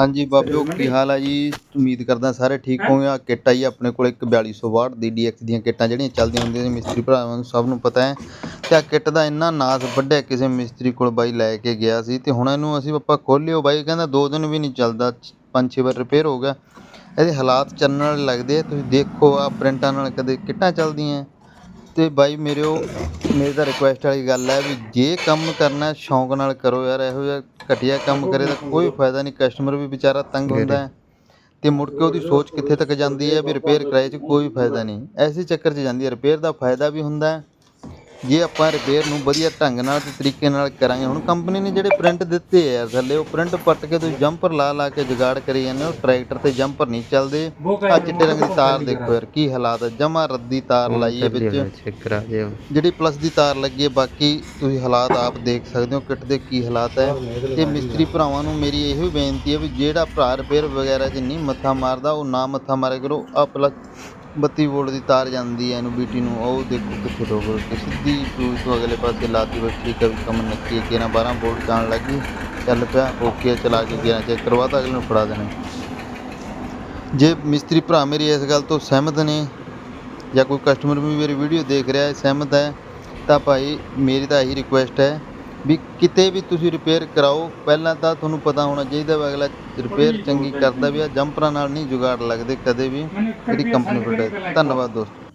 ਹਾਂਜੀ ਬਾਬੂ ਕੀ ਹਾਲ ਆ ਜੀ? ਉਮੀਦ ਕਰਦਾ ਸਾਰੇ ਠੀਕ ਹੋਗੇ ਆ ਕਿੱਟ ਆ ਜੀ ਆਪਣੇ ਕੋਲ, ਇੱਕ 4200 ਵਾਟ ਦੀ DX ਦੀਆਂ ਕਿੱਟਾਂ ਜਿਹੜੀਆਂ ਚੱਲਦੀਆਂ ਹੁੰਦੀਆਂ ਨੇ ਮਿਸਤਰੀ ਭਰਾਵਾਂ ਨੂੰ, ਸਭ ਨੂੰ ਪਤਾ ਹੈ। ਤੇ ਆ ਕਿੱਟ ਦਾ ਇੰਨਾ ਨਾਸ ਵੱਢਿਆ ਕਿਸੇ ਮਿਸਤਰੀ ਕੋਲ ਬਾਈ ਲੈ ਕੇ ਗਿਆ ਸੀ। ਤੇ ਹੁਣ ਇਹਨੂੰ ਅਸੀਂ ਆਪਾਂ ਖੋਲਿਓ ਬਾਈ, ਕਹਿੰਦਾ ਦੋ ਦਿਨ ਵੀ ਨਹੀਂ ਚੱਲਦਾ, ਪੰਜ ਛੇ ਵਾਰ ਰਿਪੇਅਰ ਹੋ ਗਿਆ। ਇਹਦੇ ਹਾਲਾਤ ਚੱਲਣ ਵਾਲੇ ਲੱਗਦੇ ਆ, ਤੁਸੀਂ ਦੇਖੋ ਆ ਪ੍ਰਿੰਟਾਂ ਨਾਲ ਕਦੇ ਕਿੱਟਾਂ ਚੱਲਦੀਆਂ। ਤੇ ਬਾਈ ਮੇਰੇ ਉਹ ਮੇਰੀ ਤਾਂ ਰਿਕੁਐਸਟ ਵਾਲੀ ਗੱਲ ਹੈ ਵੀ ਜੇ ਕੰਮ ਕਰਨਾ ਸ਼ੌਂਕ ਨਾਲ ਕਰੋ ਯਾਰ, ਇਹੋ ਜਿਹਾ ਘਟੀਆ ਕੰਮ ਕਰੇ ਤਾਂ ਕੋਈ ਫਾਇਦਾ ਨਹੀਂ। ਕਸਟਮਰ ਵੀ ਵਿਚਾਰਾ ਤੰਗ ਹੁੰਦਾ ਹੈ ਤੇ ਮੁੜ ਕੇ ਉਹਦੀ ਸੋਚ ਕਿੱਥੇ ਤੱਕ ਜਾਂਦੀ ਹੈ ਵੀ ਰਿਪੇਅਰ ਕਰਾਏ 'ਚ ਕੋਈ ਫਾਇਦਾ ਨਹੀਂ। ਐਸੇ ਚੱਕਰ 'ਚ ਜਾਂਦੀ ਹੈ। ਰਿਪੇਅਰ ਦਾ ਫਾਇਦਾ ਵੀ ਹੁੰਦਾ ਜੇ ਆਪਾਂ ਰਿਪੇਅਰ ਨੂੰ ਵਧੀਆ ਢੰਗ ਨਾਲ ਤੇ ਤਰੀਕੇ ਨਾਲ ਕਰਾਂਗੇ ਹੁਣ ਕੰਪਨੀ ਨੇ ਜਿਹੜੇ ਪ੍ਰਿੰਟ ਦਿੱਤੇ ਆ ਯਾਰ ਥੱਲੇ ਉਹ ਪ੍ਰਿੰਟ ਪੱਟ ਕੇ ਤੁਸੀਂ ਜੰਪਰ ਲਾ ਲਾ ਕੇ ਜੁਗਾੜ ਕਰੀ ਜਾਂਦੇ ਹੋ ਟਰੈਕਟਰ ਤੇ ਜੰਪਰ ਨਹੀਂ ਚੱਲਦੇ। ਆ ਚਿੱਟੇ ਰੰਗ ਦੀ ਤਾਰ ਦੇਖੋ ਯਾਰ ਕੀ ਹਾਲਾਤ ਹੈ ਜਮਾ ਰੱਦੀ ਤਾਰ ਲਾਈ ਹੈ ਵਿੱਚ। ਜਿਹੜੀ ਪਲੱਸ ਦੀ ਤਾਰ ਲੱਗੀ ਹੈ ਬਾਕੀ ਤੁਸੀਂ ਹਾਲਾਤ ਆਪ ਦੇਖ ਸਕਦੇ ਹੋ ਕਿੱਟ ਦੇ ਕੀ ਹਾਲਾਤ ਹੈ ਤੇ ਮਿਸਤਰੀ ਭਰਾਵਾਂ ਨੂੰ ਮੇਰੀ ਇਹੋ ਹੀ ਬੇਨਤੀ ਹੈ ਵੀ ਜਿਹੜਾ ਭਰਾ ਰਿਪੇਅਰ ਵਗੈਰਾ 'ਚ ਨਹੀਂ ਮੱਥਾ ਮਾਰਦਾ ਉਹ ਨਾ ਮੱਥਾ ਮਾਰਿਆ ਕਰੋ। ਆ ਪਲੱਸ 32 ਵੋਲਟ ਦੀ ਤਾਰ ਜਾਂਦੀ ਹੈ ਇਹਨੂੰ ਬੀਟੀ ਨੂੰ, ਉਹ ਦੇਖੋ ਕਿੱਥੇ ਡੋਬ ਕੇ ਸਿੱਧੀ ਸੂਈ ਤੋਂ ਅਗਲੇ ਪਾਸੇ ਲਾਤੀ ਬੱਚੀ ਠੀਕ ਹੈ, ਕੰਮ ਨੱਕੀ ਹੈ 11 12 ਵੋਲਟ ਜਾਣ ਲੱਗੀ। ਚੱਲ ਪਿਆ ਓਕੇ ਚਲਾ ਕੇ 11 ਚੈੱਕ ਕਰਵਾਤਾ ਅਗਲੇ ਨੂੰ ਫੜਾ ਦੇਣਾ। ਜੇ ਮਿਸਤਰੀ ਭਰਾ ਮੇਰੀ ਇਸ ਗੱਲ ਤੋਂ ਸਹਿਮਤ ਨੇ ਜਾਂ ਕੋਈ ਕਸਟਮਰ ਵੀ ਮੇਰੀ ਵੀਡੀਓ ਦੇਖ ਰਿਹਾ ਹੈ, ਸਹਿਮਤ ਹੈ, ਤਾਂ ਭਾਈ ਮੇਰੀ ਤਾਂ ਇਹੀ ਰਿਕੁਐਸਟ ਹੈ ਵੀ ਕਿਤੇ ਵੀ ਤੁਸੀਂ ਰਿਪੇਅਰ ਕਰਾਓ ਪਹਿਲਾਂ ਤਾਂ ਤੁਹਾਨੂੰ ਪਤਾ ਹੋਣਾ ਚਾਹੀਦਾ ਵੀ ਅਗਲਾ ਰਿਪੇਅਰ ਚੰਗੀ ਕਰਦਾ ਵੀ ਆ ਜੰਪਰਾਂ ਨਾਲ ਨਹੀਂ ਜੁਗਾੜ ਲੱਗਦੇ ਕਦੇ ਵੀ ਜਿਹੜੀ ਕੰਪਨੀ ਪ੍ਰੋਡਕਟ ਧੰਨਵਾਦ ਦੋਸਤੋ।